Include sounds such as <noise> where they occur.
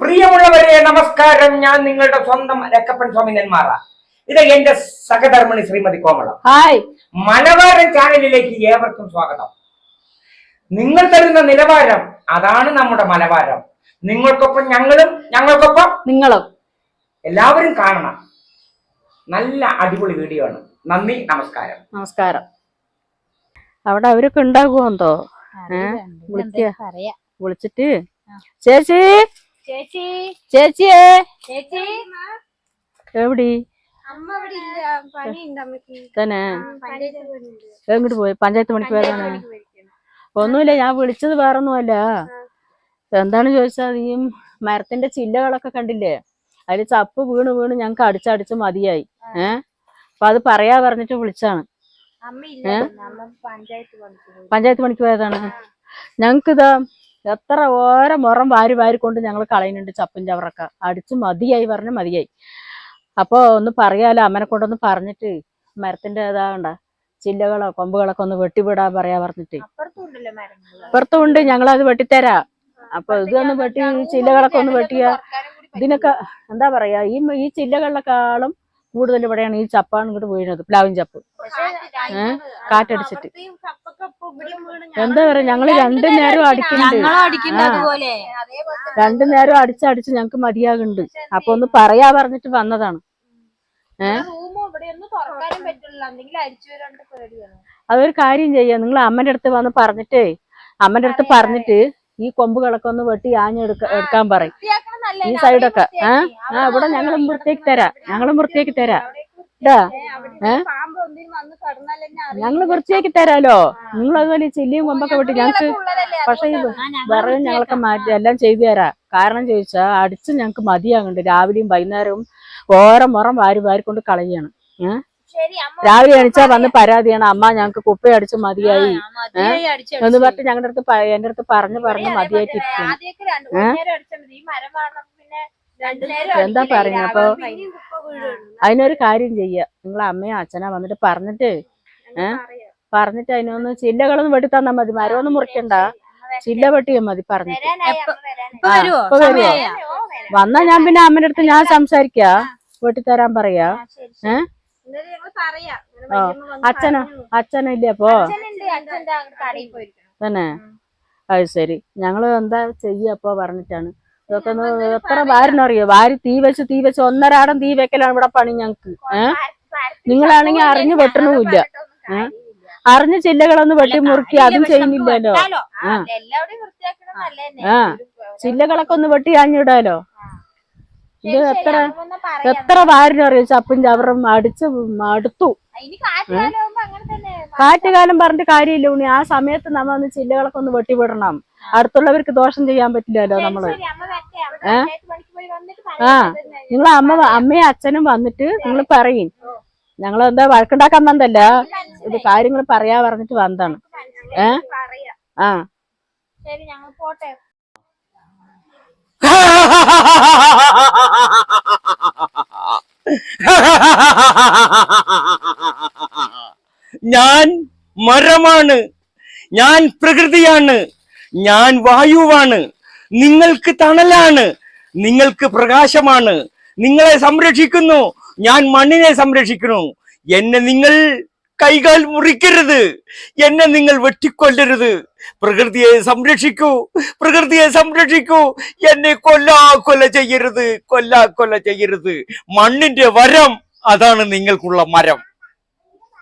പ്രിയമുള്ളവരെ നമസ്കാരം. ഞാൻ നിങ്ങളുടെ സ്വന്തം രക്കപ്പൻ സ്വാമി നെന്മാറ ഇത് എന്റെ സഹധർമ്മിണി ശ്രീമതി കോമളം. ഹായ്. മലബാരൻ ചാനലിലേക്ക് ഏവർക്കും സ്വാഗതം. നിങ്ങൾ തരുന്ന നിലവാരം അതാണ് നമ്മുടെ മലബാരം നിങ്ങൾക്കൊപ്പം ഞങ്ങളും ഞങ്ങൾക്കൊപ്പം നിങ്ങളും. എല്ലാവരും കാണണം. നല്ല അടിപൊളി വീഡിയോ ആണ്. നന്ദി നമസ്കാരം. നമസ്കാരം. അവിടെ അവരൊക്കെ ഉണ്ടാകുമോ എന്തോ? വിളിച്ചിട്ട്. ചേച്ചി ചേച്ചി. ചേച്ചിയേ ചേച്ചി. എവിടെ? തന്നെ. എങ്ങോട്ട് പോയി. പഞ്ചായത്ത് പണിക്ക് പോയതാണ്. ഒന്നുമില്ല ഞാൻ വിളിച്ചത് വേറൊന്നുമല്ല. എന്താണ് ചോദിച്ചാൽ ഈ മരത്തിന്റെ ചില്ലകളൊക്കെ കണ്ടില്ലേ? അതിൽ ചപ്പ് വീണ് വീണ് ഞങ്ങക്ക് അടിച്ചടിച്ച് മതിയായി. ഏ? അപ്പൊ അത് പറയാ പറഞ്ഞിട്ട് വിളിച്ചാണ്. പഞ്ചായത്ത് പണിക്ക് പോയതാണ്. ഞങ്ങക്കിതാ എത്ര ഓരോ മുറം വാരി വാരി കൊണ്ട് ഞങ്ങൾ കളയുന്നുണ്ട് ചപ്പും ചവറൊക്കെ. അടിച്ച് മതിയായി പറഞ്ഞ് മതിയായി. അപ്പൊ ഒന്ന് പറയാലോ അമ്മനെ കൊണ്ടൊന്ന് പറഞ്ഞിട്ട് മരത്തിന്റെ ഇതാകണ്ട ചില്ലകളോ കൊമ്പുകളൊക്കെ ഒന്ന് വെട്ടിവിടാ പറയാ പറഞ്ഞിട്ട്. അപ്പുറത്തും ഉണ്ട് ഞങ്ങളത് വെട്ടിത്തരാ. അപ്പൊ ഇതൊന്ന് വെട്ടി ചില്ലകളൊക്കെ ഒന്ന് വെട്ടിയ ഇതിനൊക്കെ എന്താ പറയാ ഈ ഈ ചില്ലകളിലെക്കാളും കൂടുതൽ ഇവിടെയാണ് ഈ ചപ്പാണ് ഇങ്ങോട്ട് വീഴുന്നത്. പ്ലാവിൻ ചപ്പ്. ഏഹ്? കാറ്റടിച്ചിട്ട്. എന്താ പറയാ ഞങ്ങൾ രണ്ടു നേരം അടിക്കുന്നുണ്ട്. ഞങ്ങളും അടിക്കുന്നുണ്ട് അതുപോലെ. രണ്ടു നേരം അടിച്ചടിച്ച് ഞങ്ങക്ക് മതിയാകുന്നുണ്ട്. അപ്പൊ ഒന്ന് പറയാ പറഞ്ഞിട്ട് വന്നതാണ്. അതൊരു കാര്യം ചെയ്യാം. നിങ്ങൾ അമ്മന്റെ അടുത്ത് വന്ന് പറഞ്ഞിട്ടേ അമ്മന്റെ അടുത്ത് പറഞ്ഞിട്ട് ഈ കൊമ്പുകളൊക്കെ ഒന്ന് വെട്ടി ആഞ്ഞെടുക്ക എടുക്കാൻ പറയും. ഈ സൈഡൊക്കെ ആ? ആ ഇവിടെ ഞങ്ങളും വൃത്തിയാക്കി തരാം. ഞങ്ങളും വൃത്തിയാക്കി തരാം. ഏ? ഞങ്ങൾ വൃത്തിയാക്കി തരാലോ. നിങ്ങൾ അതുപോലെ ചെല്ലിയും കൊമ്പൊക്കെ വെട്ടി ഞങ്ങക്ക് പക്ഷെ വിറകും ഞങ്ങളൊക്കെ മാറ്റി എല്ലാം ചെയ്തു തരാം. കാരണം ചോദിച്ചാ അടിച്ച് ഞങ്ങക്ക് മതിയാകുന്നുണ്ട്. രാവിലെയും വൈകുന്നേരവും ഓരോ മുറം വാരി വാരിക്കൊണ്ട് കളയാണ്. അമ്മ രാവിലെ എണിച്ചാ വന്ന് പരാതിയാണ്. അമ്മ ഞങ്ങക്ക് കുപ്പ അടിച്ച് മതിയായി എന്ന് പറഞ്ഞിട്ട് ഞങ്ങളുടെ അടുത്ത് എന്റെ അടുത്ത് പറഞ്ഞു പറഞ്ഞ് മതിയായിട്ട് എന്താ പറഞ്ഞ പറയുന്നെ? അപ്പൊ? അതിനൊരു കാര്യം ചെയ്യാ. നിങ്ങളെ അമ്മയും അച്ഛനാ വന്നിട്ട് പറഞ്ഞിട്ട് ഏഹ് ഏ? പറഞ്ഞിട്ട് അതിനൊന്ന് ചില്ലകളൊന്നും വെട്ടി തന്നാ മതി. മരമൊന്നും മുറിക്കണ്ട. ചില്ല വെട്ടിയാ മതി പറഞ്ഞു. വന്നാ ഞാൻ പിന്നെ അമ്മന്റെ അടുത്ത് ഞാൻ സംസാരിക്കാ. വെട്ടിത്തരാൻ പറയാ. ആ, വന്ന് അച്ഛനോ. അച്ഛനില്ലേ അപ്പോ? തന്നെ? അത് ശരി. ഞങ്ങൾ എന്താ ചെയ്യ അപ്പൊ പറഞ്ഞിട്ടാണ്. ഇതൊക്കെ ഒന്ന് എത്ര പറയാം. വാരിനറിയോ? വാരി തീ വെച്ച് തീ വെച്ച് ഒന്നരാടം തീ വെക്കലാണ് ഇവിടെ പണി ഞങ്ങക്ക്. ഏഹ് മരത്തിൽ നിങ്ങളാണെങ്കി അറിഞ്ഞു വെട്ടണമില്ല. അറിഞ്ഞ ചില്ലകളൊന്ന് വെട്ടി മുറുക്കി അതും ചെയ്യുന്നില്ലല്ലോ? ആ, ചില്ലകളൊക്കെ ഒന്ന് വെട്ടി അഞ്ഞിടാലോ? ഇത് എത്ര എത്ര അമ്മ അറിയോ ചപ്പും ചവറും അടിച്ച് മടുത്തു. കാറ്റുകാലം പറഞ്ഞിട്ട് കാര്യമില്ല ഉണ്ണി. ആ സമയത്ത് നമ്മ ഒന്ന് ചില്ലകളൊക്കെ ഒന്ന് വെട്ടിവിടണം. അടുത്തുള്ളവർക്ക് ദോഷം ചെയ്യാൻ പറ്റില്ലല്ലോ നമ്മൾ. ഏ? ആ. നിങ്ങൾ അമ്മ അമ്മയും അച്ഛനും വന്നിട്ട് നിങ്ങൾ പറയും. ഞങ്ങൾ എന്താ വഴക്കുണ്ടാക്കാൻ വന്നല്ല ഇത് കാര്യങ്ങൾ പറയാ പറഞ്ഞിട്ട് വന്നതാണ്. ഏ? ആ. ശരി ഞങ്ങൾ പോട്ടെ. <laughs> <laughs> ഞാൻ മരമാണ്. ഞാൻ പ്രകൃതിയാണ്. ഞാൻ വായുവാണ്. നിങ്ങൾക്ക് തണലാണ്. നിങ്ങൾക്ക് പ്രകാശമാണ്. നിങ്ങളെ സംരക്ഷിക്കുന്നു. ഞാൻ മണ്ണിനെ സംരക്ഷിക്കുന്നു. എന്നെ നിങ്ങൾ കൈകാൽ മുറിക്കരുത്. എന്നെ നിങ്ങൾ വെട്ടിക്കൊല്ലരുത്. പ്രകൃതിയെ സംരക്ഷിക്കൂ. പ്രകൃതിയെ സംരക്ഷിക്കൂ. എന്നെ കൊല്ലാ കൊല ചെയ്യരുത്. കൊല്ലാ കൊല ചെയ്യരുത്. മണ്ണിന്റെ വരം അതാണ് നിങ്ങൾക്കുള്ള മരം.